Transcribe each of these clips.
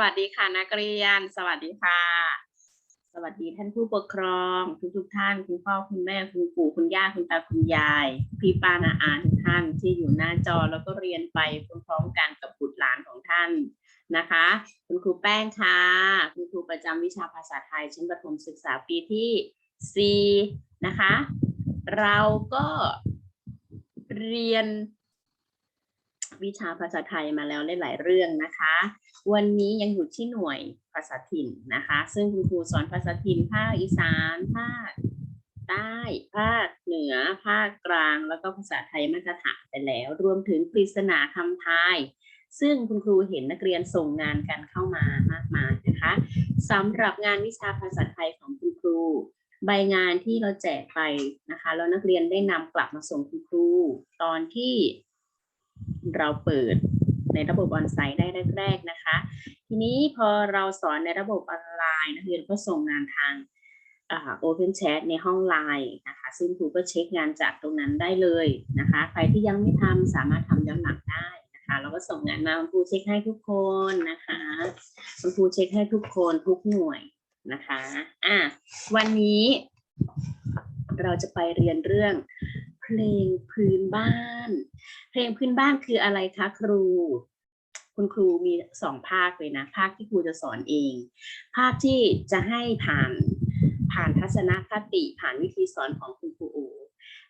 วัสดีค่ะนักเรียน สวัสดีค่ะ สวัสดีท่านผู้ปกครองทุกทุกท่านคุณพ่อคุณแม่คุณปู่คุณย่าคุณตาคุณยาย พี่ป้านาอาทุกท่านที่อยู่หน้าจอแล้วก็เรียนไปพร้อมๆกันกับบุตรหลานของท่านนะคะ คุณครูแป้งค่ะคุณครูประจำวิชาภาษาไทยชั้นประถมศึกษาปีที่ 4 นะคะ เราก็เรียน วิชาภาษาไทยมาแล้วหลายๆเรื่องนะคะ วันนี้ยังอยู่ที่หน่วยภาษาถิ่นนะคะ ซึ่งคุณครูสอนภาษาถิ่นภาคอีสานภาคใต้ภาคเหนือ ภาคกลาง แล้วก็ภาษาไทยมาตรฐานไปแล้ว รวมถึงปริศนาคำทายซึ่งคุณครูเห็นนักเรียนส่งงานกันเข้ามามากมายนะคะสำหรับงานวิชาภาษาไทยของคุณครู ใบงานที่เราแจกไปนะคะแล้วนักเรียนได้นำกลับมาส่งคุณครู ตอนที่ เราเปิดในระบบออนไซต์ได้แรก ๆนะคะ ทีนี้พอเราสอนในระบบออนไลน์นักเรียนก็ส่งงานทางโอเพนแชทในห้องไลน์นะคะ ซึ่งครูก็เช็คงานจากตรงนั้นได้เลยนะคะ ใครที่ยังไม่ทำสามารถทำย้อนหลังได้นะคะแล้วก็ส่งงานมาคุณครูเช็คให้ทุกคนนะคะคุณครูเช็คให้ทุกคนทุกหน่วยนะคะอะวันนี้เราจะไปเรียนเรื่อง เพลงพื้นบ้าน เพลงพื้นบ้านคืออะไรคะครู คุณครูมีสองภาคเลยนะ ภาคที่ครูจะสอนเอง ภาคที่จะให้ผ่านผ่านทัศนคติผ่านวิธีสอนของคุณครูโอ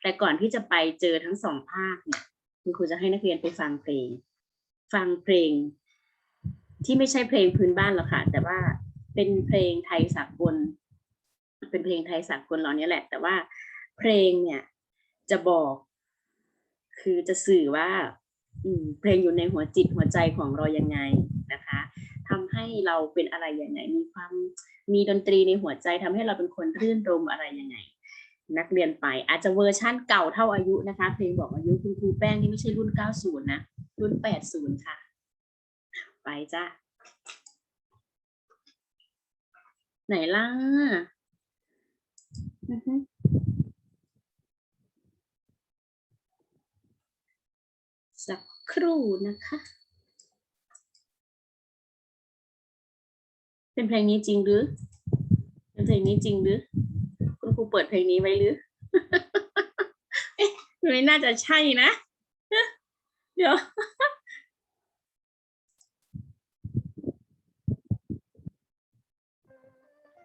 แต่ก่อนที่จะไปเจอทั้งสองภาคเนี่ยคุณครูจะให้นักเรียนไปฟังเพลง ฟังเพลง ที่ไม่ใช่เพลงพื้นบ้านหรอกค่ะ แต่ว่าเป็นเพลงไทยสากลเป็นเพลงไทยสากลเหล่านี้แหละ แต่ว่าเพลงเนี่ย จะบอก คือจะสื่อว่าอืมเพลงอยู่ในหัวจิตหัวใจของเรายังไงนะคะทำให้เราเป็นอะไรยังไง มีความมีดนตรีในหัวใจทำให้เราเป็นคนรื่นรมอะไรยังไง นักเรียนไป อาจจะเวอร์ชั่นเก่าเท่าอายุนะคะ เพลงบอกอายุคุณครูแป้งนี่ไม่ใช่รุ่น 90 นะ รุ่น 80 ค่ะ ไปจ้าไหนล่ะอือฮึสัก ครู่นะคะ เป็นเพลงนี้จริงหรือ เป็นเพลงนี้จริงหรือ คุณครูเปิดเพลงนี้ไว้หรือเอ๊ะไม่น่าจะใช่นะ เดี๋ยว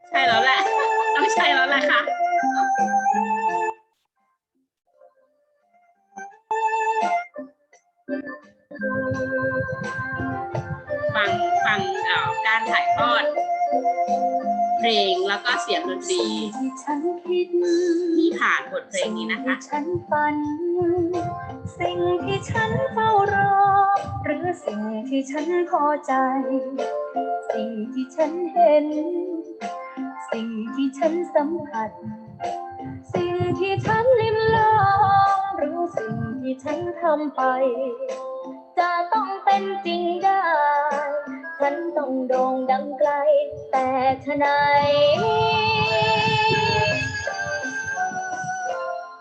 ใช่แล้วแหละต้องใช่แล้วแหละค่ะ ฟังฟังการถ่ายทอดเพลงแล้วก็เสียงดนตรีที่ผ่านบทเพลงนี้นะคะฉันฝัน สิ่งที่ฉันเฝ้ารอ หรือสิ่งที่ฉันพอใจ สิ่งที่ฉันเห็น สิ่งที่ฉันสัมผัส สิ่งที่ฉันลิ้ ที่ฉันทำไป จะต้องเป็นจริงได้ ฉันต้องโด่งดังไกล แต่ทนาย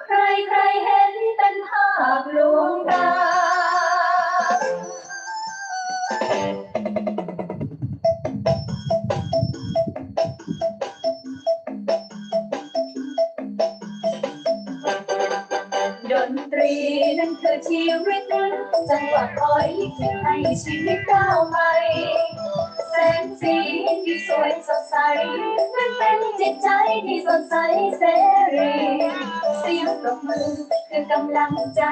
ใครใครเห็นเป็นภาพลวงตา นตรีนั้นคือชีวิตนั้นจังหวะคอยลิขิตให้ชีวิตก้าวไป แสงสีที่สวยสดใสนั้นเป็นจิตใจที่สดใสเสรีเสียงปรบมือคือกำลังใจ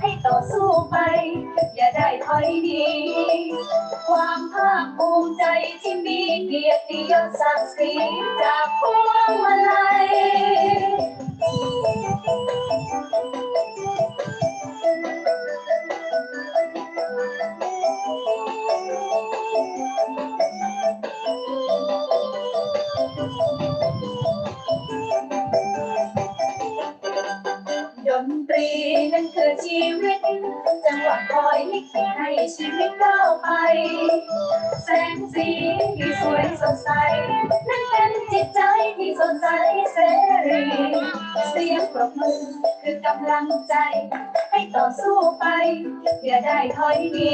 ให้ต่อสู้ไป อย่าได้ถอยหนีความภาคภูมิใจที่มีเกียรติยศศักดิ์ศรีจากพวงมาลัย จังหวะคอยลิขิตให้ชีวิตก้าวไป แสงสีที่สวยสดใสนั่นเป็นจิตใจที่สดใสเสรีเสียงปรบมือคือกำลังใจ ให้ต่อสู้ไปอย่าได้ถอยหนี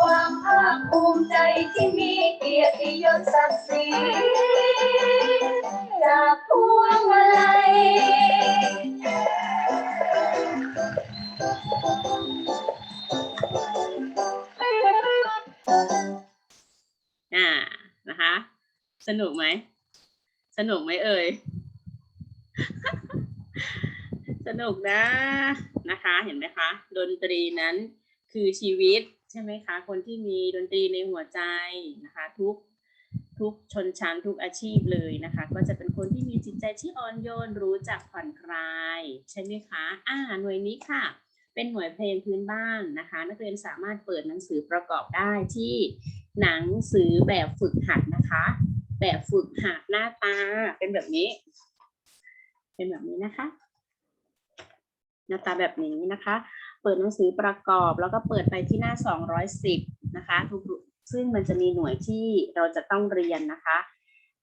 ความภาคภูมิใจที่มีเกียรติยศศักดิ์ศรีจากพวงมาลัย อ่านะคะ สนุกไหม สนุกไหมเอ่ย สนุกนะนะคะ เห็นไหมคะ ดนตรีนั้นคือชีวิตใช่ไหมคะ คนที่มีดนตรีในหัวใจนะคะ ทุกทุกชนชั้นทุกอาชีพเลยนะคะ ก็จะเป็นคนที่มีจิตใจที่อ่อนโยนรู้จักผ่อนคลาย ใช่ไหมคะ อ่าหน่วยนี้ค่ะ เป็นหน่วยเพลงพื้นบ้านนะคะ นักเรียนสามารถเปิดหนังสือประกอบได้ที่หนังสือแบบฝึกหัดนะคะ แบบฝึกหัดหน้าตาเป็นแบบนี้ เป็นแบบนี้นะคะ หน้าตาแบบนี้นะคะ เปิดหนังสือประกอบแล้วก็เปิดไปที่หน้า 210 นะคะทุกซึ่งมันจะมีหน่วยที่เราจะต้องเรียนนะคะ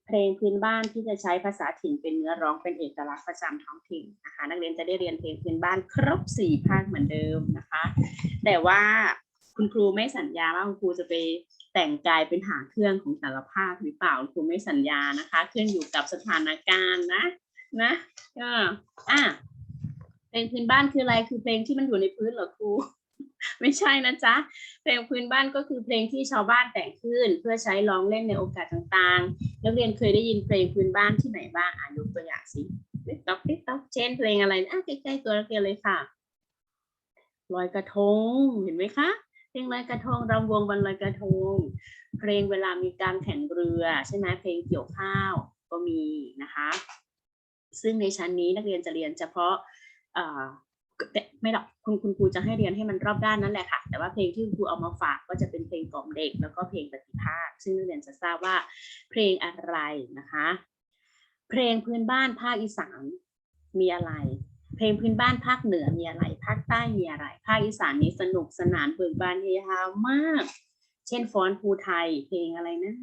เพลงพื้นบ้านที่จะใช้ภาษาถิ่นเป็นเนื้อร้องเป็นเอกลักษณ์ประจำท้องถิ่นนะคะ นักเรียนจะได้เรียนเพลงพื้นบ้านครบสี่ภาคเหมือนเดิมนะคะ แต่ว่าคุณครูไม่สัญญาว่าคุณครูจะไปแต่งกายเป็นหางเครื่องของแต่ละภาคหรือเปล่าคุณครูไม่สัญญานะคะขึ้นอยู่กับสถานการณ์นะนะก็อะเพลงพื้นบ้านคืออะไรคือเพลงที่มันอยู่ในพื้นเหรอครู ไม่ใช่นะจ๊ะ เพลงพื้นบ้านก็คือเพลงที่ชาวบ้านแต่งขึ้น เพื่อใช้ร้องเล่นในโอกาสต่างๆ นักเรียนเคยได้ยินเพลงพื้นบ้านที่ไหนบ้างอะยกตัวอย่างสิติ๊กต๊อกติ๊กต๊อกเช่นเพลงอะไรอะใกล้ๆตัวนักเรียนเลยค่ะลอยกระทงเห็นไหมคะเพลงลอยกระทงรำวงวันลอยกระทง เพลงเวลามีการแข่งเรือใช่ไหมเพลงเกี่ยวข้าวก็มีนะคะ ซึ่งในชั้นนี้นักเรียนจะเรียนเฉพาะ ไม่หรอกคุณคุณครูจะให้เรียนให้มันรอบด้านนั่นแหละค่ะ แต่ว่าเพลงที่คุณครูเอามาฝากก็จะเป็นเพลงกล่อมเด็ก แล้วก็เพลงปฏิภาค ซึ่งนักเรียนจะทราบว่าเพลงอะไรนะคะ เพลงพื้นบ้านภาคอีสานมีอะไร เพลงพื้นบ้านภาคเหนือมีอะไร ภาคใต้มีอะไร ภาคอีสานนี้สนุกสนานเบิกบานเฮฮามาก เช่นฟ้อนภูไทย เพลงอะไรนะ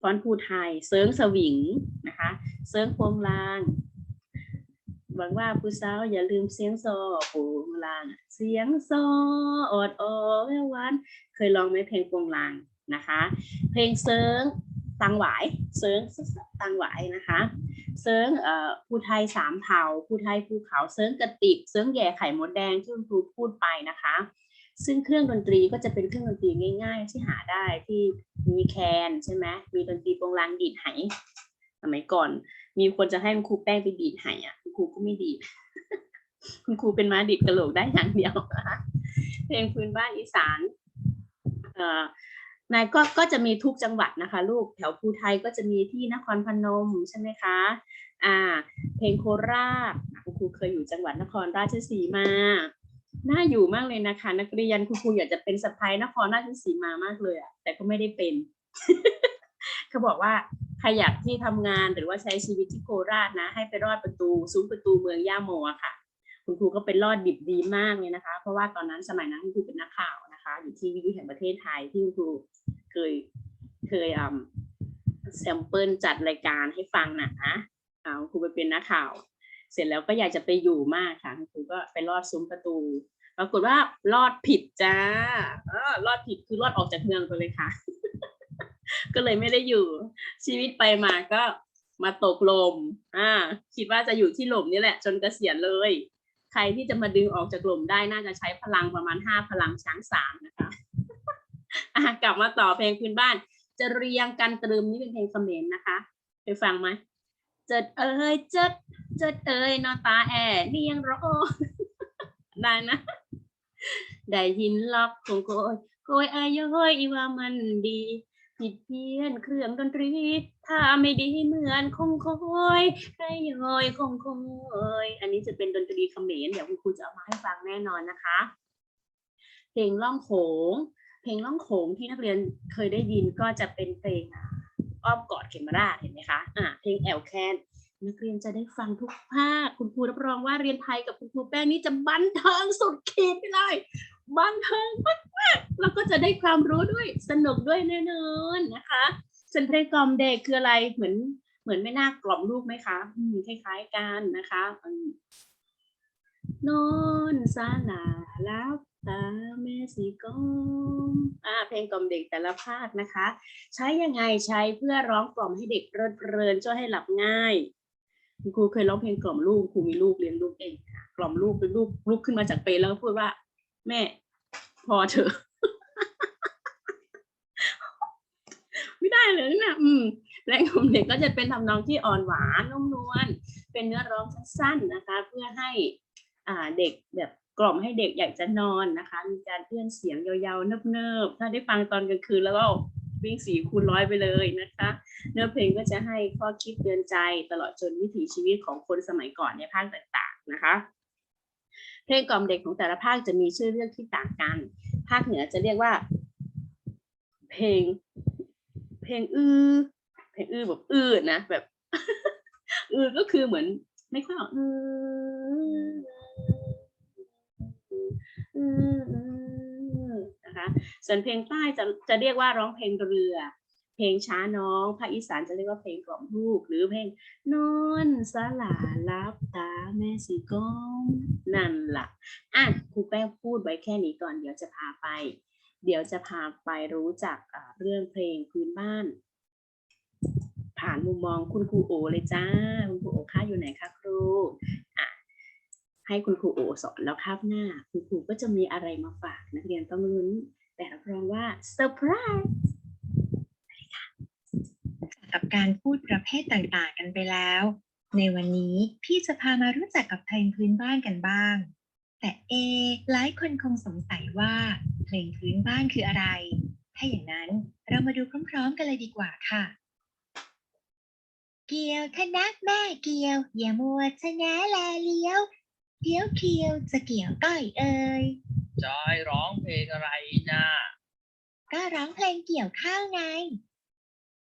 ฟ้อนภูไทยเซิร์งสวิงนะคะเซิร์งพวงลาง หวังว่าผู้สาวอย่าลืมเสียงโซพวงลาง เสียงโซออดโอแวววานเคยร้องไหมเพลงพวงลางนะคะ เพลงเซิงตังหวายเซิงตังหวายนะคะเซิงเอ่อภูไทยสามเผ่าภูไทยภูเขาเซิงกระติบเซิงแย่ไข่มดแดงที่คุณครูพูดไปนะคะ ซึ่งเครื่องดนตรีก็จะเป็นเครื่องดนตรีง่าย ๆ ที่หาได้ที่มีแคนใช่ไหมมีดนตรีโปรงลางดีดไหสมัยก่อน มีคนจะให้คุณครูแป้งไปดีดไห้อะคุณครูก็ไม่ดีดคุณครูเป็นมาดีดกระโหลกได้อย่างเดียวนะคะเพลงพื้นบ้านอีสานเอ่อนายก็ก็จะมีทุกจังหวัดนะคะ ลูกแถวภูไทยก็จะมีที่นครพนมใช่ไหมคะอ่า เพลงโคราชคุณครูเคยอยู่จังหวัดนครราชสีมาน่าอยู่มากเลยนะคะ นักเรียนคุณครูอยากจะเป็นสะพายนครราชสีมามากเลยอะแต่ก็ไม่ได้เป็น เขาบอกว่าใครอยากที่ทำงานหรือว่าใช้ชีวิตที่โคราชนะ ให้ไปรอดประตูซุ้มประตูเมืองย่าโมอะค่ะ คุณครูก็เป็นรอดดิบดีมากเลยนะคะ เพราะว่าตอนนั้นสมัยนั้นคุณครูเป็นนักข่าวนะคะ อยู่ที่วิทยุแห่งประเทศไทยที่คุณครูเคยเคยอ่าแซมเปิลจัดรายการให้ฟังนะนะอ่าคุณครูไปเป็นนักข่าว เสร็จแล้วก็อยากจะไปอยู่มากค่ะคุณครูก็ไปรอดซุ้มประตูปรากฏว่ารอดผิดจ้าเออรอดผิดคือรอดออกจากเมืองไปเลยค่ะ ก็เลยไม่ได้อยู่ ชีวิตไปมาก็มาตกลม อ่า คิดว่าจะอยู่ที่หล่มนี่แหละ จนเกษียณเลย ใครที่จะมาดึงออกจากหล่มได้น่าจะใช้พลังประมาณห้าพลังช้างสามนะคะอะกลับมาต่อเพลงพื้นบ้าน จะเรียงกันตรึมนี่เป็นเพลงเขมรนะคะไปฟังไหมเจิดเอ้ยเจิดเจิดเอ้ยนอนตาแอเนียงรอได้นะ ได้ยินล็อกของโกยโกยอายย้อยว่ามันดี ผิดเพี้ยนเครื่องดนตรีถ้าไม่ดีเหมือนคงคอยใครย้อยคงคอยอันนี้จะเป็นดนตรีเขมรเดี๋ยวคุณครูจะเอามาให้ฟังแน่นอนนะคะ เพลงล่องโขง เพลงล่องโขงที่นักเรียนเคยได้ยินก็จะเป็นเพลงอ้อมกอดเขมราชเห็นไหมคะอ่าเพลงแอลแคนนักเรียนจะได้ฟังทุกภาค คุณครูรับรองว่าเรียนไทยกับคุณครูแป้งนี่จะบันเทิงสุดขีดไปเลย บันเทิงมากๆแล้วก็จะได้ความรู้ด้วยสนุกด้วยแน่นอนนะคะส่วนเพลงกล่อมเด็กคืออะไรเหมือนเหมือนไม่น่ากล่อมลูกไหมคะคล้ายๆกันนะคะนอนสาลาลับตาแม่สีกอมอ่าเพลงกล่อมเด็กแต่ละภาคนะคะ ใช้ยังไงใช้เพื่อร้องกล่อมให้เด็กเพลิดเพลินช่วยให้หลับง่ายครูเคยร้องเพลงกล่อมลูกครูมีลูกเลี้ยงลูกเองกล่อมลูกเป็นลูกลูกขึ้นมาจากเปรแล้วก็พูดว่า แม่ พอเถอะ ไม่ได้เลยนะอืมแรงของเด็กก็จะเป็นทำนองที่อ่อนหวานนุ่มนวลเป็นเนื้อร้องสั้นๆนะคะ เพื่อให้อ่าเด็กแบบกล่อมให้เด็กอยากจะนอนนะคะ มีการเอื้อนเสียงยาวๆเนิบๆถ้าได้ฟังตอนกลางคืนแล้วก็วิ่งสีคูณร้อยไปเลยนะคะ เนื้อเพลงก็จะให้ข้อคิดเตือนใจตลอดจนวิถีชีวิตของคนสมัยก่อนในภาคต่างๆนะคะ เพลงกล่อมเด็กของแต่ละภาคจะมีชื่อเรียกที่ต่างกัน ภาคเหนือจะเรียกว่า เพลง เพลงอื้อเพลงอื้อแบบอื้อนะแบบอื้อก็คือเหมือน ไม่ค่อยออกอื้ออื้ออื้อนะคะส่วนเพลงใต้จะจะเรียกว่าร้องเพลงเรือ เพลงช้าน้องภาคอีสานจะเรียกว่าเพลงกล่อมลูก หรือเพลงนอนสลาลับตาแม่สีก้อมนั่นล่ะอะครูแป้งพูดไว้แค่นี้ก่อนเดี๋ยวจะพาไป เดี๋ยวจะพาไปรู้จักเรื่องเพลงพื้นบ้าน ผ่านมุมมองคุณครูโอเลยจ้าคุณครูโอค่าอยู่ไหนคะครูอะให้คุณครูโอสอนแล้วคาบหน้า คุณครูก็จะมีอะไรมาฝากนักเรียนต้องลุ้นแต่รับรองว่าเซอร์ไพรส์ กับการพูดประเภทต่างๆ กันไปแล้ว ในวันนี้พี่จะพามารู้จักกับเพลงพื้นบ้านกันบ้าง แต่เอหลายคนคงสงสัยว่าเพลงพื้นบ้านคืออะไร ถ้าอย่างนั้นเรามาดูพร้อม ๆ กันเลยดีกว่าค่ะ เกี่ยวทนักแม่เกี่ยว อย่ามัวชะแนะแลเลี้ยวเกี่ยวเคียวจะเกี่ยวก้อยเอ่ยจอยร้องเพลงอะไรนะก็ร้องเพลงเกี่ยวข้าวไง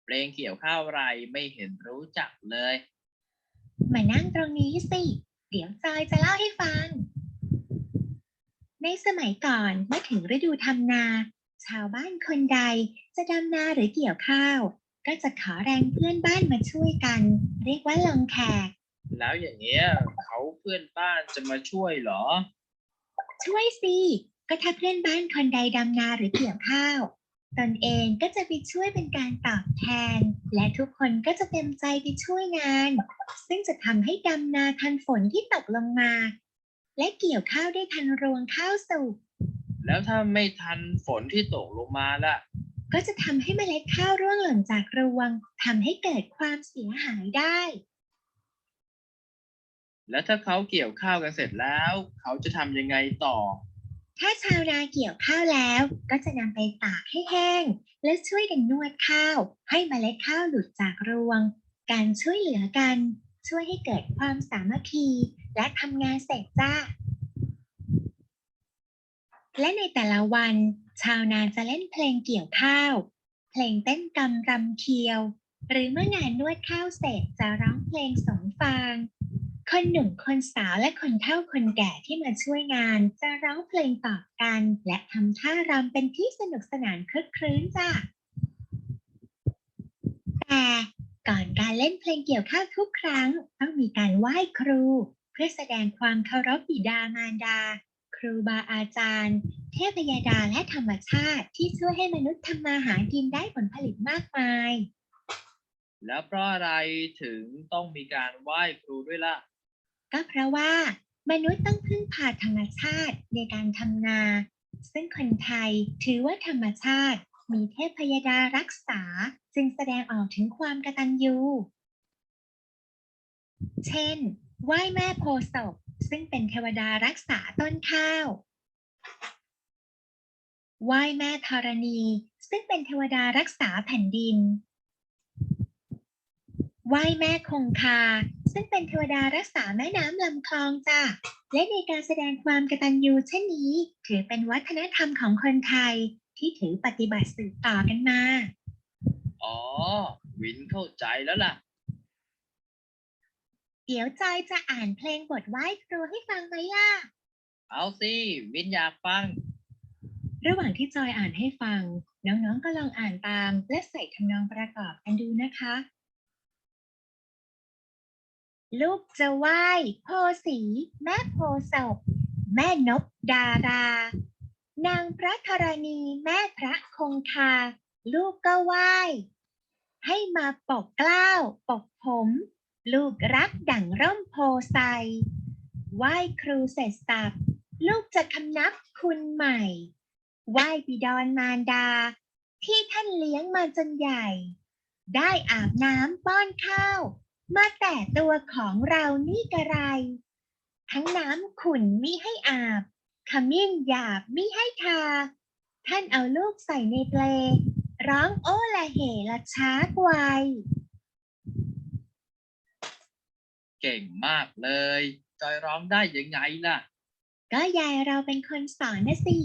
เพลงเกี่ยวข้าวอะไรไม่เห็นรู้จักเลย มานั่งตรงนี้สิ เดี๋ยวจอยจะเล่าให้ฟัง ในสมัยก่อนเมื่อถึงฤดูทำนา ชาวบ้านคนใดจะดำนาหรือเกี่ยวข้าว ก็จะขอแรงเพื่อนบ้านมาช่วยกัน เรียกว่าลงแขก แล้วอย่างเงี้ยเขาเพื่อนบ้านจะมาช่วยเหรอ ช่วยสิ ก็ถ้าเพื่อนบ้านคนใดดำนาหรือเกี่ยวข้าว ตนเองก็จะไปช่วยเป็นการตอบแทน และทุกคนก็จะเต็มใจไปช่วยงาน ซึ่งจะทำให้ดำนาทันฝนที่ตกลงมา และเกี่ยวข้าวได้ทันรวงข้าวสุกแล้วถ้าไม่ทันฝนที่ตกลงมาล่ะ ก็จะทำให้เมล็ดข้าวร่วงหล่นจากรวงทำให้เกิดความเสียหายได้ แล้วถ้าเขาเกี่ยวข้าวกันเสร็จแล้ว เขาจะทำยังไงต่อ ถ้าชาวนาเกี่ยวข้าวแล้ว ก็จะนำไปตากให้แห้ง และช่วยกันนวดข้าว ให้เมล็ดข้าวหลุดจากรวง การช่วยเหลือกัน ช่วยให้เกิดความสามัคคี และทำงานเสร็จจ้า และในแต่ละวัน ชาวนาจะเล่นเพลงเกี่ยวข้าว เพลงเต้นกำรำเคียว หรือเมื่องานนวดข้าวเสร็จจะร้องเพลงสงฟาง คนหนุ่มคนสาวและคนเฒ่าคนแก่ที่มาช่วยงาน จะร้องเพลงตอบกัน และทำท่ารำเป็นที่สนุกสนานคลึกครื้นจ้ะแต่ก่อนการเล่นเพลงเกี่ยวข้าวทุกครั้ง ต้องมีการไหว้ครู เพื่อแสดงความเคารพบิดามารดา ครูบาอาจารย์ เทพยดาและธรรมชาติที่ช่วยให้มนุษย์ทำมาหากินได้ผลผลิตมากมาย แล้วเพราะอะไรถึงต้องมีการไหว้ครูด้วยล่ะ ก็เพราะว่ามนุษย์ต้องพึ่งพาธรรมชาติในการทำนา ซึ่งคนไทยถือว่าธรรมชาติ มีเทพยดารักษา จึงแสดงออกถึงความกตัญญู เช่น ไหว้แม่โพศพซึ่งเป็นเทวดารักษาต้นข้าว ไหว้แม่ธรณี ซึ่งเป็นเทวดารักษาแผ่นดิน ไหว้แม่คงคา ซึ่งเป็นเทวดารักษาแม่น้ำลำคลองจ้ะและในการแสดงความกตัญญูเช่นนี้ ถือเป็นวัฒนธรรมของคนไทยที่ถือปฏิบัติสืบต่อกันมา อ๋อ วินเข้าใจแล้วล่ะ เดี๋ยวจอยจะอ่านเพลงบทไหว้ครูให้ฟังไหมล่ะ เอาสิ วินอยากฟัง ระหว่างที่จอยอ่านให้ฟัง น้องๆก็ลองอ่านตามและใส่ทำนองประกอบกันดูนะคะ ลูกจะไหว้โพสีแม่โพศพแม่นบดารานางพระธรณีแม่พระคงคา ลูกก็ไหว้ ให้มาปกเกล้าปกผม ลูกรักดั่งร่มโพไซไหว้ครูเสร็จสับลูกจะคำนับคุณใหม่ ไหว้บิดอนมารดา ที่ท่านเลี้ยงมาจนใหญ่ ได้อาบน้ำป้อนข้าว มาแต่ตัวของเรานี่กระไร ทั้งน้ำขุ่นมิให้อาบ ขมิ้นหยาบมิให้ทา ท่านเอาลูกใส่ในเปล ร้องโอ้ละเหละช้ากวัยเก่งมากเลย จอยร้องได้ยังไงล่ะ ก็ยายเราเป็นคนสอนนะสิ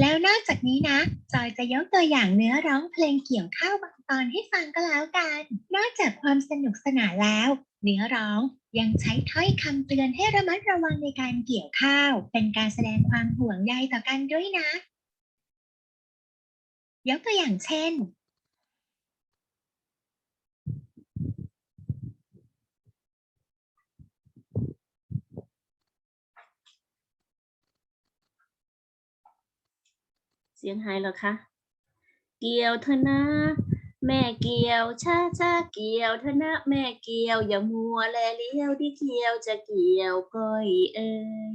แล้วนอกจากนี้นะ จอยจะยกตัวอย่างเนื้อร้องเพลงเกี่ยวข้าวบางตอนให้ฟังก็แล้วกัน นอกจากความสนุกสนานแล้ว เนื้อร้องยังใช้ถ้อยคำเตือนให้ระมัดระวังในการเกี่ยวข้าว เป็นการแสดงความห่วงใยต่อกันด้วยนะ ยกตัวอย่างเช่น สียงหายเหรอคะ เกี่ยวเถอะนะ แม่เกี่ยวช้าช้าเกี่ยวเถอะนะ แม่เกี่ยวอย่ามัวแลเลี้ยวที่เกี่ยวจะเกี่ยวก้อยเอ้ย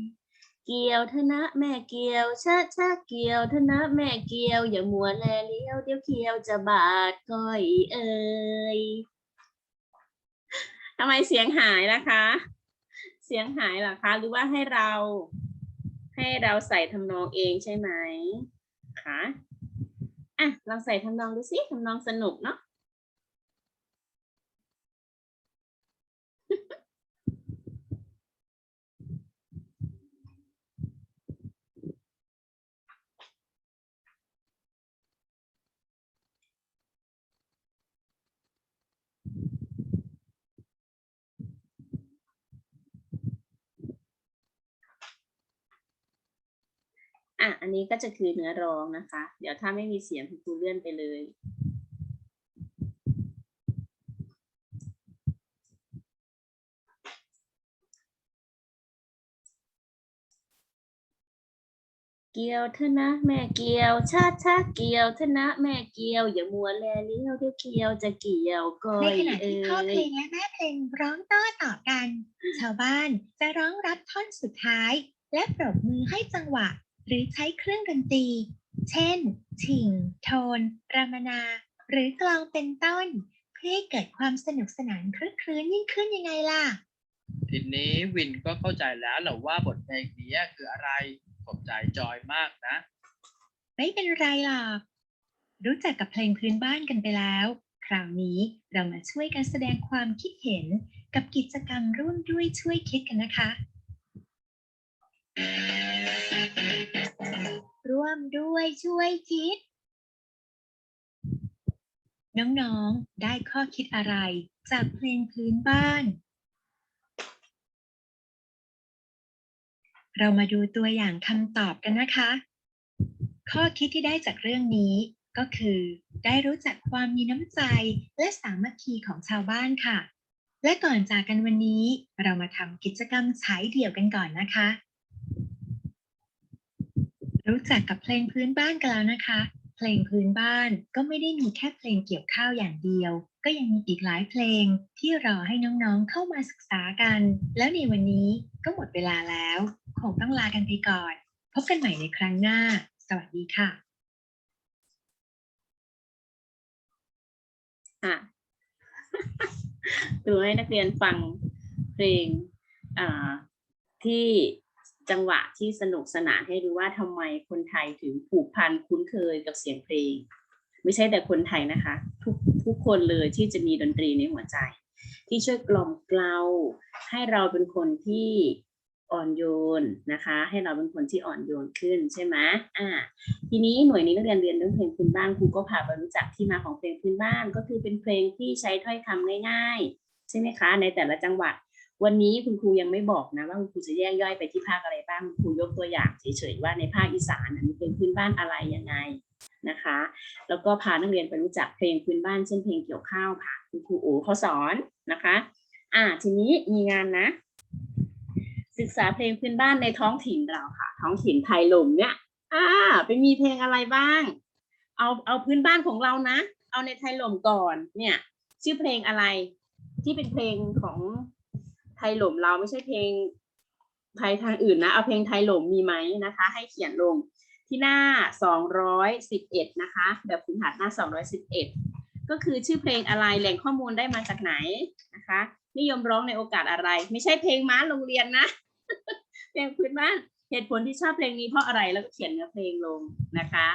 เกี่ยวเถอะนะแม่เกี่ยวช้าช้าเกี่ยวเถอะนะแม่เกี่ยวอย่ามัวแลเลี้ยวเดี๋ยวเกี่ยวจะบาดก้อยเอ้ยทำไมเสียงหายล่ะคะ เสียงหายเหรอคะ หรือว่าให้เราให้เราใส่ทำนองเองใช่ไหม คะอะลองใส่ทำนองดูสิทำนองสนุกเนาะ อะอันนี้ก็จะคือเนื้อร้องนะคะ เดี๋ยวถ้าไม่มีเสียงคุณครูเลื่อนไปเลย เกี่ยวเถอะนะ แม่เกี่ยว ชาชาเกี่ยวเถอะนะแม่เกี่ยว อย่ามัวแลเลี้ยวเดี๋ยวเกี่ยวจะเกี่ยวก้อในยขณะเอ้ที่พ่อเพลยงและแม่เพลงร้องโต้ตอบกัน ชาวบ้านจะร้องรับท่อนสุดท้าย และปรบมือให้จังหวะ หรือใช้เครื่องดนตรี เช่น ชิ่ง โทน รามนา หรือกลองเป็นต้น เพื่อให้เกิดความสนุกสนานคลึกคลื้นยิ่งขึ้นยังไงล่ะ ทีนี้วินก็เข้าใจแล้วแหละว่าบทเพลงนี้คืออะไรขอบใจจอยมากนะ ไม่เป็นไรหรอก รู้จักกับเพลงพื้นบ้านกันไปแล้ว คราวนี้เรามาช่วยกันแสดงความคิดเห็นกับกิจกรรมร่วมด้วยช่วยคิดกันนะคะ ร่วมด้วยช่วยคิด น้องๆ ได้ข้อคิดอะไร จากเพลงพื้นบ้าน เรามาดูตัวอย่างคำตอบกันนะคะ ข้อคิดที่ได้จากเรื่องนี้ก็คือ ได้รู้จักความมีน้ำใจและสามัคคีของชาวบ้านค่ะ และก่อนจากกันวันนี้ เรามาทำกิจกรรมฉายเดี่ยวกันก่อนนะคะ รู้จักกับเพลงพื้นบ้านกันแล้วนะคะ เพลงพื้นบ้านก็ไม่ได้มีแค่เพลงเกี่ยวข้าวอย่างเดียว ก็ยังมีอีกหลายเพลงที่รอให้น้องๆเข้ามาศึกษากัน แล้วในวันนี้ก็หมดเวลาแล้ว คงต้องลากันไปก่อน พบกันใหม่ในครั้งหน้า สวัสดีค่ะอะดูให้นักเรียนฟังเพลงอ่าที่ จังหวะที่สนุกสนานให้รู้ว่าทำไมคนไทยถึงผูกพันคุ้นเคยกับเสียงเพลง ไม่ใช่แต่คนไทยนะคะ ทุกทุกคนเลยที่จะมีดนตรีในหัวใจ ที่ช่วยกล่อมเกลาให้เราเป็นคนที่อ่อนโยนนะคะ ให้เราเป็นคนที่อ่อนโยนขึ้นใช่ไหมอ่า ทีนี้หน่วยนี้นักเรียนเรียนเรื่องเพลงพื้นบ้านครูก็พาไปรู้จักที่มาของเพลงพื้นบ้าน ก็คือเป็นเพลงที่ใช้ถ้อยคำง่าย ๆ ใช่ไหมคะ ในแต่ละจังหวัด วันนี้คุณครูยังไม่บอกนะว่าคุณครูจะแยกย่อยไปที่ภาคอะไรบ้างคุณครูยกตัวอย่างเฉยๆว่าในภาคอีสานมีเพลงพื้นบ้านอะไรยังไงนะคะ แล้วก็พานักเรียนไปรู้จักเพลงพื้นบ้านเช่นเพลงเกี่ยวข้าวค่ะคุณครูโอ๋เขาสอนนะคะ อ่าทีนี้มีงานนะ ศึกษาเพลงพื้นบ้านในท้องถิ่นเราค่ะ ท้องถิ่นไทยลมเนี่ยอ่าไปมีเพลงอะไรบ้าง เอาเอาพื้นบ้านของเรานะ เอาในไทยลมก่อนเนี่ย ชื่อเพลงอะไรที่เป็นเพลงของ ไทยหลมเราไม่ใช่เพลงไทยทางอื่นนะ เอาเพลงไทยหลมมีไหมนะคะ ให้เขียนลงที่หน้าสองร้อยสิบเอ็ดนะคะ แบบฝึกหัดหน้าสองร้อยสิบเอ็ดก็คือชื่อเพลงอะไรแหล่งข้อมูลได้มาจากไหนนะคะ นิยมร้องในโอกาสอะไร ไม่ใช่เพลงม้าโรงเรียนนะ เพลงพื้นบ้านเหตุผลที่ชอบเพลงนี้เพราะอะไรแล้วก็เขียนเนื้อเพลงลงนะคะ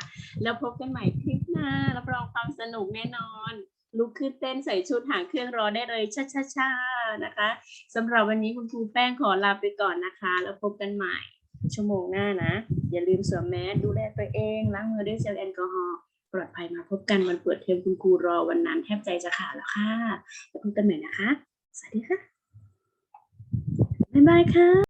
แล้วพบกันใหม่คลิปหน้ารับรองความสนุกแน่นอน ลุกขึ้นเต้นใส่ชุดหางเครื่องรอได้เลยช้าชาชาๆนะคะสำหรับวันนี้คุณครูแป้งขอลาไปก่อนนะคะ แล้วพบกันใหม่ ชั่วโมงหน้านะ อย่าลืมสวมแมสดูแลตัวเองล้างมือด้วยเจลแอลกอฮอล์ปลอดภัยมาพบกันวันเปิดเทอมคุณครูรอวันนั้นแทบใจจะขาดแล้วค่ะแล้วพบกันใหม่นะคะ สวัสดีค่ะบ๊ายบายค่ะ